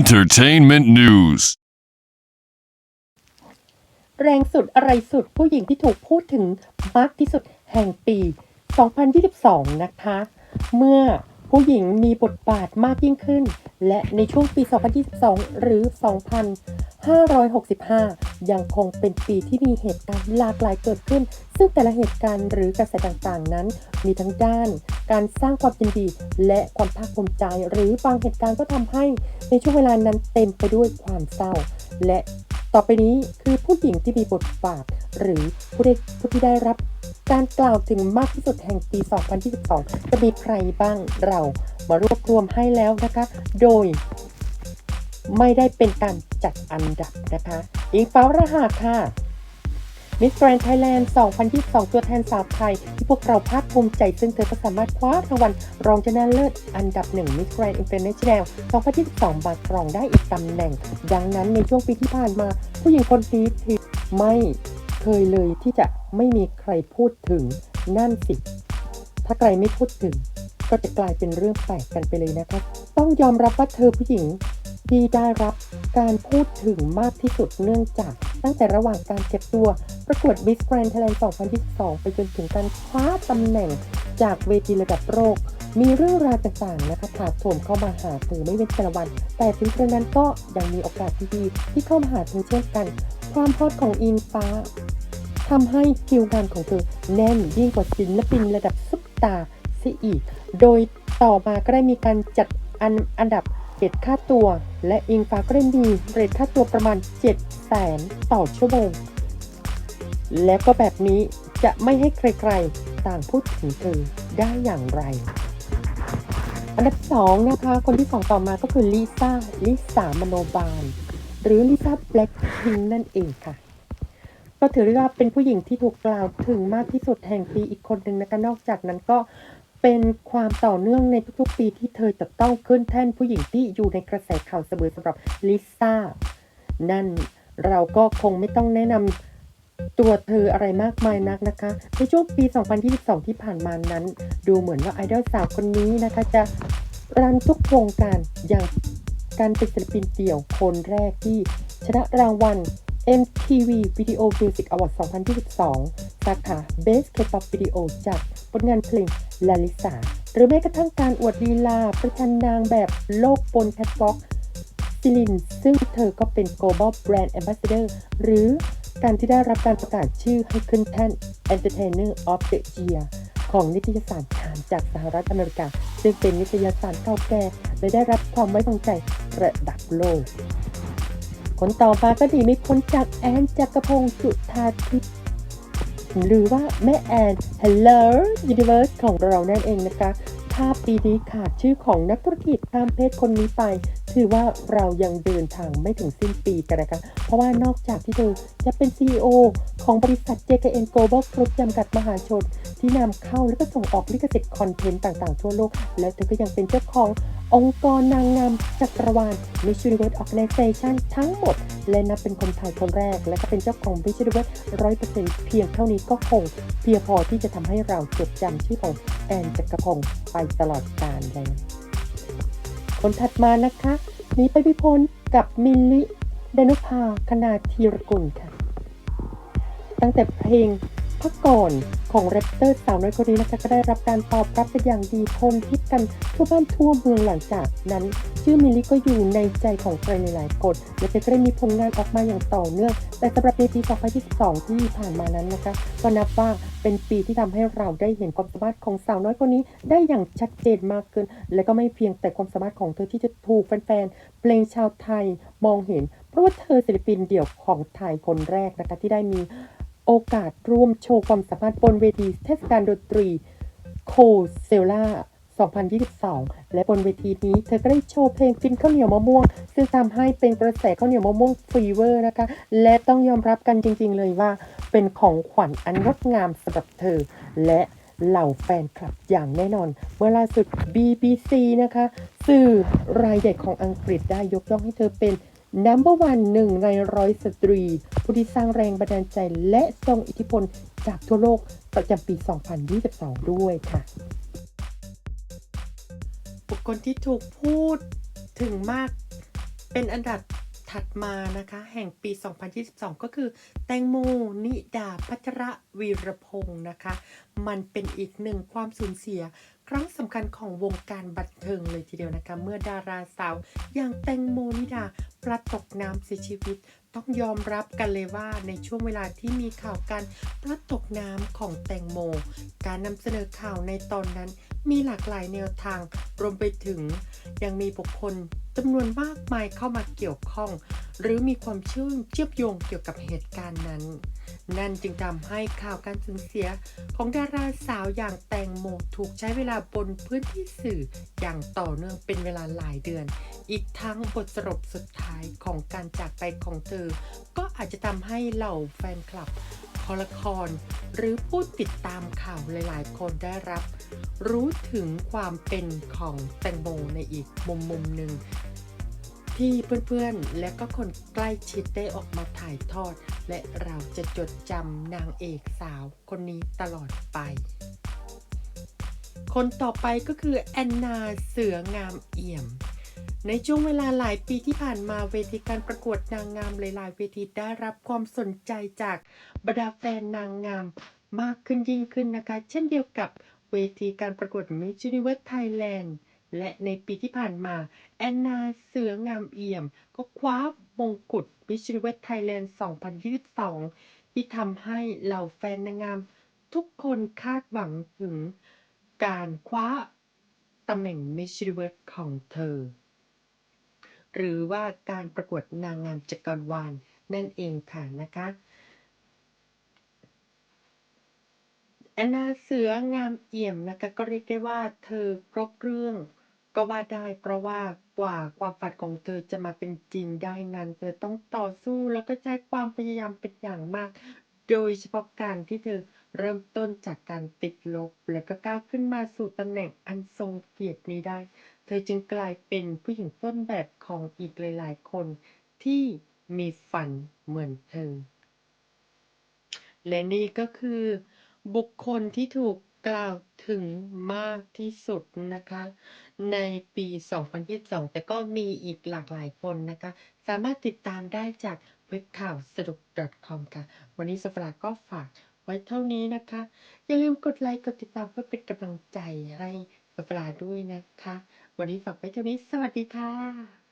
Entertainment news. แรงสุดอะไรสุดผู้หญิงที่ถูกพูดถึงมากที่สุดแห่งปี 2022 นะคะ เมื่อ ผู้หญิงมีบทบาทมากยิ่งขึ้น และในช่วงปี 2022 หรือ 2565 ยังคงเป็นปีที่มีเหตุการณ์หลากหลายเกิดขึ้น ซึ่งแต่ละเหตุการณ์หรือกระแสต่างๆ นั้น มีทั้งด้าน การสร้างความยินดี และความภาคภูมิใจ หรือบางเหตุการณ์ก็ทำให้ในช่วงเวลานั้นเต็มไปด้วยความเศร้า และต่อไปนี้คือผู้หญิงที่มีบทบาท หรือผู้ได้ผู้ที่ได้รับ การกล่าวถึงมากที่สุดแห่งปี 2022 จะมีใครบ้างเรามารวบรวมให้แล้วนะคะ โดย ไม่ได้เป็นการจัดอันดับนะคะ อิงฟ้าวรหัสค่ะมิสแกรน d ไทยแลนด์ 2022 ตัวแทนสาวไทย ที่พวกเราภาคภูมิใจ ซึ่งเธอก็สามารถคว้ารางวัลรองชนะเลิศอันดับหนึ่งมิสแกรน d อินเตอร์เนชั่นแนล 2022 บาครองได้อีกตำแหน่ง ดังนั้นในช่วงปีที่ผ่านมา ผู้หญิงคนนี้ที่ไม่ เคยเลยที่จะไม่มีใครพูดถึงนั่นสิ ถ้าใครไม่พูดถึง ก็จะกลายเป็นเรื่องแปลกกันไปเลยนะคะ ต้องยอมรับว่าเธอผู้หญิงที่ได้รับการพูดถึงมากที่สุดเนื่องจาก ตั้งแต่ระหว่างการเก็บตัว ประกวด Miss Grand Thailand 2022 ไปจนถึงการคว้าตำแหน่งจากเวทีระดับโลกมีเรื่องราวต่างๆนะคะถาโถมเข้ามาหาเธอไม่เว้นแต่ละวัน แต่ถึงกระนั้นก็ยังมีโอกาสดีๆที่เข้ามาหาเธอเช่นกัน ความฮอตของอิงฟ้าทำให้คิวงานของเธอแน่นยิ่งกว่าศิลปินระดับซุปตาร์ซะอีก โดยต่อมาก็ได้มีการจัดอันอันดับเรทค่าตัว และอิงฟ้าก็ได้มีเรทค่าตัวประมาณ7แสนต่อชั่วโมง แล้วก็แบบนี้จะไม่ให้ใครๆ ต่างพูดถึงเธอได้อย่างไร อันดับสองนะคะ คนที่สองต่อมาก็คือลิซ่าลิสามโนบาล หรือลิซ่าแบล็คพิงนั่นเองค่ะก็ถือว่าเป็นผู้หญิงที่ถูกกล่าวถึงมากที่สุดแห่งปีอีกคนหนึ่งนะคะนอกจากนั้นก็เป็นความต่อเนื่องในทุกๆ ปีที่เธอจะต้องขึ้นแท่นผู้หญิงที่อยู่ในกระแสข่าวเสมอสำหรับลิซ่านั่นเราก็คงไม่ต้องแนะนำตัวเธออะไรมากมายนักนะคะ ในช่วงปี 2022 ที่ผ่านมานั้น ดูเหมือนว่าไอดอลสาวคนนี้นะคะจะรันทุกวงการอย่าง การเป็นศิลปินเดี่ยวคนแรกที่ชนะรางวัล MTV Video Music Award 2022 สาขา Best K-pop Video จากผลงานเพลงลาลิสาหรือแม้กระทั่งการอวดลีลาประชันนางแบบโลกบนแคทวอล์กซิลิน ซึ่งเธอก็เป็น Global Brand Ambassador หรือการที่ได้รับการประกาศชื่อให้ขึ้นแท่น Entertainer of the Year ของนิตยสารทานจากสหรัฐอเมริกา ซึ่งเป็นนิตยสารเก่าแก่และได้รับความไว้วางใจ ระดับโลก คนต่อมาก็ดีไม่พ้นจากแอนจักรพงศ์สุธาทิพย์หรือว่าแม่แอน Hello Universe ของเรานั่นเองนะคะ ภาพปีนี้ขาดชื่อของนักธุรกิจข้ามเพศคนนี้ไป ถือว่าเรายังเดินทางไม่ถึงสิ้นปีกันนะคะ เพราะว่านอกจากที่เธอจะเป็น CEO ของบริษัท JKN Global Group จำกัดมหาชน ที่นำเข้าและก็ส่งออกลิขสิทธิ์คอนเทนต์ต่างๆ ทั่วโลก และเธอก็ยังเป็นเจ้าขององค์กรนางงามจักรวาล Miss Universe Organization ทั้งหมด และนับเป็นคนไทยคนแรก และก็เป็นเจ้าของ Miss Universe ร้อยเปอร์เซ็นต์เพียงเท่านี้ก็คง เพียงพอที่จะทำให้เราจดจำชื่อของแอนจักรพงศ์ไปตลอดกาลเลย คนถัดมานะคะหนีไปพิพลกับมิลลิดนุภาคณาธีรกุลค่ะ ตั้งแต่เพลง พักก่อนของแรปเตอร์สาวน้อยคนนี้นะคะก็ได้รับการตอบรับเป็นอย่างดีคนฮิตกันทั่วบ้านทั่วเมืองหลังจากนั้น ชื่อมิลลิก็อยู่ในใจของใครหลายๆคนและเธอก็ได้มีผลงานออกมาอย่างต่อเนื่อง แต่สำหรับในปี 2022 ที่ผ่านมานั้นนะคะ ก็นับว่าเป็นปีที่ทำให้เราได้เห็นความสามารถของสาวน้อยคนนี้ได้อย่างชัดเจนมากขึ้น และก็ไม่เพียงแต่ความสามารถของเธอที่จะถูกแฟนๆเพลงชาวไทยมองเห็น เพราะว่าเธอศิลปินเดี่ยวของไทยคนแรกนะคะที่ได้มี โอกาสร่วมโชว์ความสามารถบนเวทีเทศกาลดนตรีโคเซล่า2022 และบนเวทีนี้เธอก็ได้โชว์เพลงกินข้าวเหนียวมะม่วง ซึ่งทำให้เป็นกระแสข้าวเหนียวมะม่วงฟีเวอร์นะคะ และต้องยอมรับกันจริงๆเลยว่า เป็นของขวัญอันงดงามสำหรับเธอ และเหล่าแฟนคลับอย่างแน่นอน เมื่อล่าสุด BBC นะคะ สื่อรายใหญ่ของอังกฤษได้ยกย่องให้เธอเป็น number วันหนึ่งในร้อยสตรี ผู้ที่สร้างแรงบันดาลใจและทรงอิทธิพลจากทั่วโลกประจำปี 2022 ด้วยค่ะ บุคคลที่ถูกพูดถึงมากเป็นอันดับ ถัดมานะคะแห่งปี 2022 ก็คือ แตงโมนิดาพัชระวีรพงศ์นะคะ มันเป็นอีกหนึ่งความสูญเสีย ครั้งสำคัญของวงการบันเทิงเลยทีเดียวนะคะ เมื่อดาราสาวอย่างแตงโมนิดาพลัดตกน้ำเสียชีวิตต้องยอมรับกันเลยว่าในช่วงเวลาที่มีข่าวการพลัดตกน้ำของแตงโม การนำเสนอข่าวในตอนนั้นมีหลากหลายแนวทาง รวมไปถึงยังมีบุคคล จำนวนมากมายเข้ามาเกี่ยวข้อง หรือมีความเชื่อมเชื่อมโยงเกี่ยวกับเหตุการณ์นั้น นั่นจึงทำให้ข่าวการสูญเสียของดาราสาวอย่างแตงโมถูกใช้เวลาบนพื้นที่สื่ออย่างต่อเนื่องเป็นเวลาหลายเดือน อีกทั้งบทสรุปสุดท้ายของการจากไปของเธอ ก็อาจจะทำให้เหล่าแฟนคลับ คอละคร หรือผู้ติดตามข่าวหลายๆ คนได้รับ รู้ถึงความเป็นของแตงโมในอีกมุมมุมหนึ่งที่เพื่อนๆ และก็คนใกล้ชิดได้ออกมาถ่ายทอด และเราจะจดจำนางเอกสาวคนนี้ตลอดไป คนต่อไปก็คือแอนนาเสืองามเอี่ยม ในช่วงเวลาหลายปีที่ผ่านมาเวทีการประกวดนางงามหลาย ๆ เวทีได้รับความสนใจจากบรรดาแฟนนางงามมากขึ้นยิ่งขึ้นนะคะ เช่นเดียวกับเวทีการประกวด Miss Universe Thailand และในปีที่ผ่านมา แอนนาเสืองามเอี่ยม ก็คว้ามงกุฎ Miss Universe Thailand 2022 ที่ทำให้เหล่าแฟนนางงามทุกคนคาดหวังถึงการคว้าตำแหน่ง Miss Universe ของเธอ หรือว่าการประกวดนางงามจักรวาลนั่นเองค่ะนะคะแอนนาเสืองามเอี่ยมนะคะก็เรียกได้ว่าเธอครบเรื่อง ก็ว่าได้เพราะว่ากว่าความฝันของเธอจะมาเป็นจริงได้นั้น เธอต้องต่อสู้แล้วก็ใช้ความพยายามเป็นอย่างมาก โดยเฉพาะการที่เธอ เริ่มต้นจากการติดลบ แล้วก็ก้าวขึ้นมาสู่ตำแหน่งอันทรงเกียรตินี้ได้ เธอจึงกลายเป็นผู้หญิงต้นแบบของอีกหลายๆ คนที่มีฝันเหมือนเธอ และนี่ก็คือ บุคคลที่ถูกกล่าวถึงมากที่สุดนะคะ ในปี 2022 แต่ก็มีอีกหลากหลายคนนะคะ สามารถติดตามได้จากเว็บข่าวสนุก .com ค่ะ วันนี้สฟราก็ฝาก ไว้เท่านี้นะคะ อย่าลืมกดไลค์กดติดตามเพื่อเป็นกำลังใจให้ปลาด้วยนะคะ วันนี้ฝากไว้เท่านี้ สวัสดีค่ะ